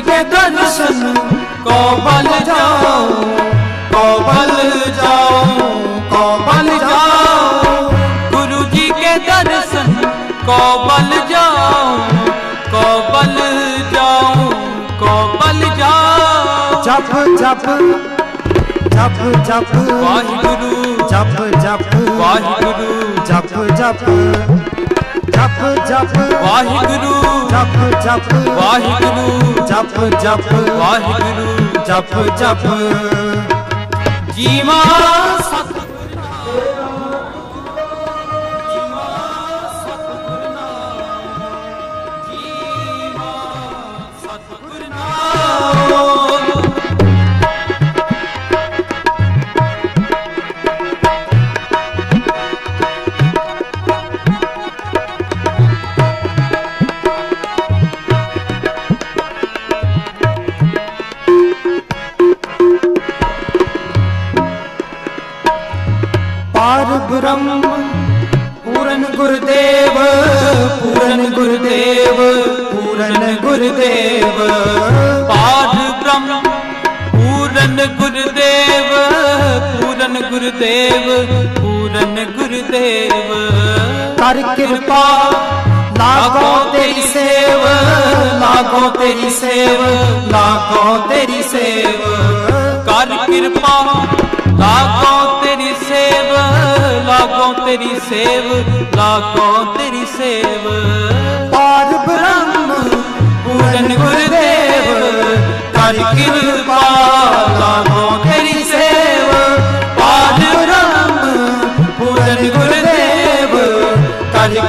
ਬੇਦਨ ਸਨ। ਕੋਬਲ ਜਾਓ ਕੋਬਲ ਜਾਓ ਕੋਬਲ ਜਾਓ। ਗੁਰੂ ਜੀ ਕੇ ਦਰਸ਼ਨ ਕੋਬਲ ਜਾਓ ਕੋਬਲ ਜਾਓ ਕੋਬਲ ਜਾਓ। ਜਪ ਜਪ ਜਪ ਵਾਹਿਗੁਰੂ ਜਪ ਜਪ। ਵਾਹਿਗੁਰੂ। ਜਪ। ਜਪ ਜਪ। ਵਾਹਿਗੁਰੂ। ਜਪ ਜਪ। ਵਾਹਿਗੁਰੂ। ਜਪ ਜਪ ਵਾਹਿਗੁਰੂ ਜਪ ਜਪ। ਜੀਵਾ ਸਤਿਗੁਰ ਸਤਿਗੁਰ ਨਾਮ। ਬ੍ਰਹਮ ਪੂਰਨ ਗੁਰਦੇਵ ਪੂਰਨ ਗੁਰਦੇਵ ਪੂਰਨ ਗੁਰਦੇਵ। ਪਾਠ ਬ੍ਰਹਮ ਪੂਰਨ ਗੁਰਦੇਵ ਪੂਰਨ ਗੁਰਦੇਵ ਪੂਰਨ ਗੁਰਦੇਵ। ਕਰ ਕਿਰਪਾ ਲਾਗੋ ਤੇਰੀ ਸੇਵ ਲਾਗੋ ਤੇਰੀ ਸੇਵ ਲਾਗੋ ਤੇਰੀ ਸੇਵ। ਕਰ ਕਿਰਪਾ ਲਾਗੋ ਤੇਰੀ ਸੇਵ ਲਾਗੋ ਤੇਰੀ ਸੇਵ। ਪਾਰ ਬ੍ਰਹਮ ਪੂਰਨ ਗੁਰਦੇਵ ਕਰ ਕਿਰਪਾ ਲਾਗੋ ਤੇਰੀ ਸੇਵ। ਪਾਰ ਬ੍ਰਹਮ ਪੂਰਨ ਗੁਰਦੇਵ ਕਰ